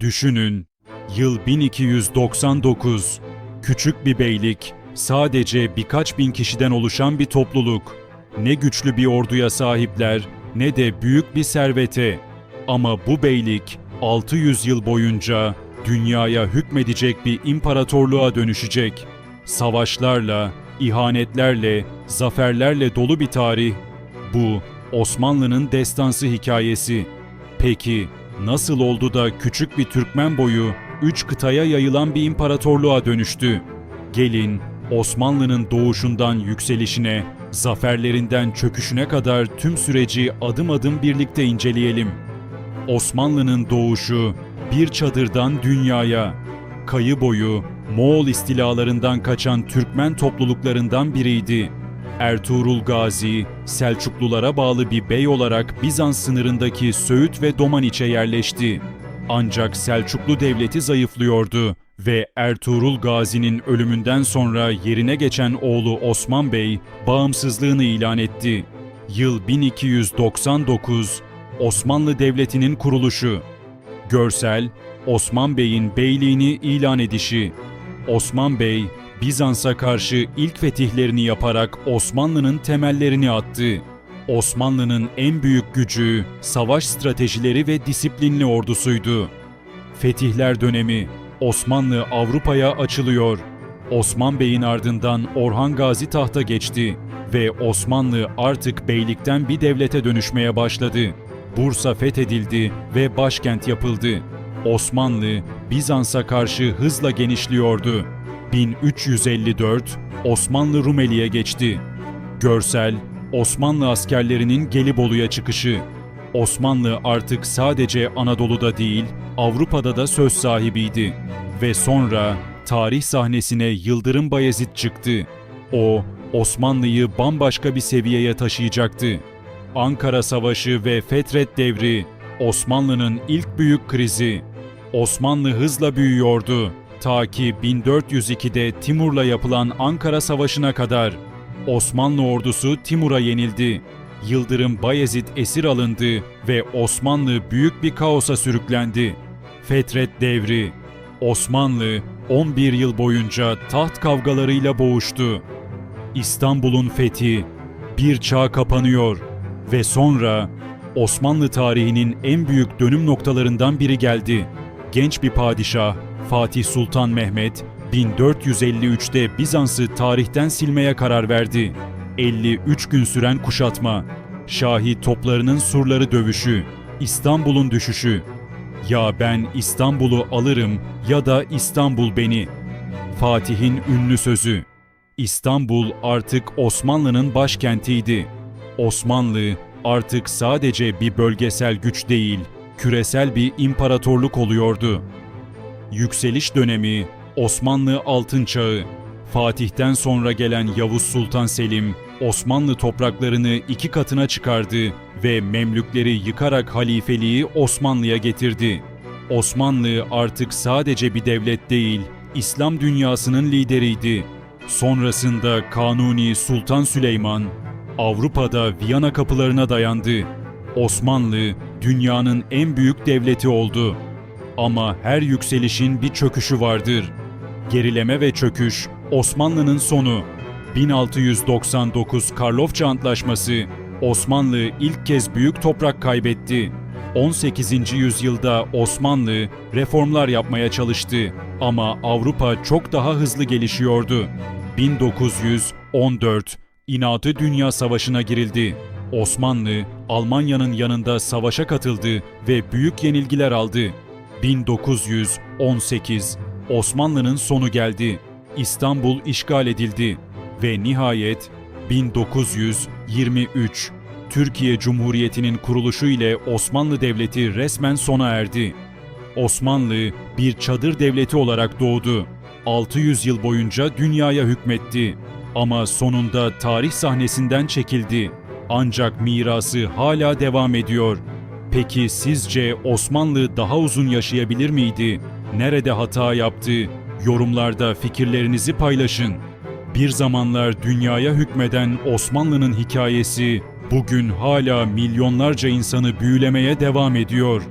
Düşünün, yıl 1299. Küçük bir beylik, sadece birkaç bin kişiden oluşan bir topluluk. Ne güçlü bir orduya sahipler, ne de büyük bir servete. Ama bu beylik 600 yıl boyunca dünyaya hükmedecek bir imparatorluğa dönüşecek. Savaşlarla, ihanetlerle, zaferlerle dolu bir tarih. Bu Osmanlı'nın destansı hikayesi. Peki nasıl oldu da küçük bir Türkmen boyu üç kıtaya yayılan bir imparatorluğa dönüştü? Gelin Osmanlı'nın doğuşundan yükselişine, zaferlerinden çöküşüne kadar tüm süreci adım adım birlikte inceleyelim. Osmanlı'nın doğuşu bir çadırdan dünyaya, kayı boyu Moğol istilalarından kaçan Türkmen topluluklarından biriydi. Ertuğrul Gazi, Selçuklulara bağlı bir bey olarak Bizans sınırındaki Söğüt ve Domaniç'e yerleşti. Ancak Selçuklu devleti zayıflıyordu ve Ertuğrul Gazi'nin ölümünden sonra yerine geçen oğlu Osman Bey bağımsızlığını ilan etti. Yıl 1299, Osmanlı Devleti'nin kuruluşu. Görsel, Osman Bey'in beyliğini ilan edişi. Osman Bey, Bizans'a karşı ilk fetihlerini yaparak Osmanlı'nın temellerini attı. Osmanlı'nın en büyük gücü, savaş stratejileri ve disiplinli ordusuydu. Fetihler dönemi, Osmanlı Avrupa'ya açılıyor. Osman Bey'in ardından Orhan Gazi tahta geçti ve Osmanlı artık beylikten bir devlete dönüşmeye başladı. Bursa fethedildi ve başkent yapıldı. Osmanlı, Bizans'a karşı hızla genişliyordu. 1354 Osmanlı Rumeli'ye geçti. Görsel, Osmanlı askerlerinin Gelibolu'ya çıkışı. Osmanlı artık sadece Anadolu'da değil, Avrupa'da da söz sahibiydi. Ve sonra tarih sahnesine Yıldırım Bayezid çıktı. O, Osmanlı'yı bambaşka bir seviyeye taşıyacaktı. Ankara Savaşı ve Fetret Devri, Osmanlı'nın ilk büyük krizi. Osmanlı hızla büyüyordu. Ta ki 1402'de Timur'la yapılan Ankara Savaşı'na kadar. Osmanlı ordusu Timur'a yenildi. Yıldırım Bayezid esir alındı ve Osmanlı büyük bir kaosa sürüklendi. Fetret Devri Osmanlı 11 yıl boyunca taht kavgalarıyla boğuştu. İstanbul'un fethi bir çağ kapanıyor ve sonra Osmanlı tarihinin en büyük dönüm noktalarından biri geldi. Genç bir padişah Fatih Sultan Mehmet 1453'te Bizans'ı tarihten silmeye karar verdi. 53 gün süren kuşatma, Şahi toplarının surları dövüşü, İstanbul'un düşüşü. Ya ben İstanbul'u alırım ya da İstanbul beni. Fatih'in ünlü sözü. İstanbul artık Osmanlı'nın başkentiydi. Osmanlı artık sadece bir bölgesel güç değil, küresel bir imparatorluk oluyordu. Yükseliş dönemi Osmanlı Altın Çağı. Fatih'ten sonra gelen Yavuz Sultan Selim Osmanlı topraklarını iki katına çıkardı ve Memlükleri yıkarak halifeliği Osmanlı'ya getirdi. Osmanlı artık sadece bir devlet değil, İslam dünyasının lideriydi. Sonrasında Kanuni Sultan Süleyman Avrupa'da Viyana kapılarına dayandı. Osmanlı dünyanın en büyük devleti oldu. Ama her yükselişin bir çöküşü vardır. Gerileme ve çöküş Osmanlı'nın sonu. 1699 Karlofça Antlaşması Osmanlı ilk kez büyük toprak kaybetti. 18. yüzyılda Osmanlı reformlar yapmaya çalıştı ama Avrupa çok daha hızlı gelişiyordu. 1914 İnatı Dünya Savaşı'na girildi. Osmanlı, Almanya'nın yanında savaşa katıldı ve büyük yenilgiler aldı. 1918 Osmanlı'nın sonu geldi. İstanbul işgal edildi ve nihayet 1923 Türkiye Cumhuriyeti'nin kuruluşu ile Osmanlı Devleti resmen sona erdi. Osmanlı bir çadır devleti olarak doğdu. 600 yıl boyunca dünyaya hükmetti. Ama sonunda tarih sahnesinden çekildi. Ancak mirası hala devam ediyor. Peki sizce Osmanlı daha uzun yaşayabilir miydi? Nerede hata yaptı? Yorumlarda fikirlerinizi paylaşın. Bir zamanlar dünyaya hükmeden Osmanlı'nın hikayesi bugün hala milyonlarca insanı büyülemeye devam ediyor.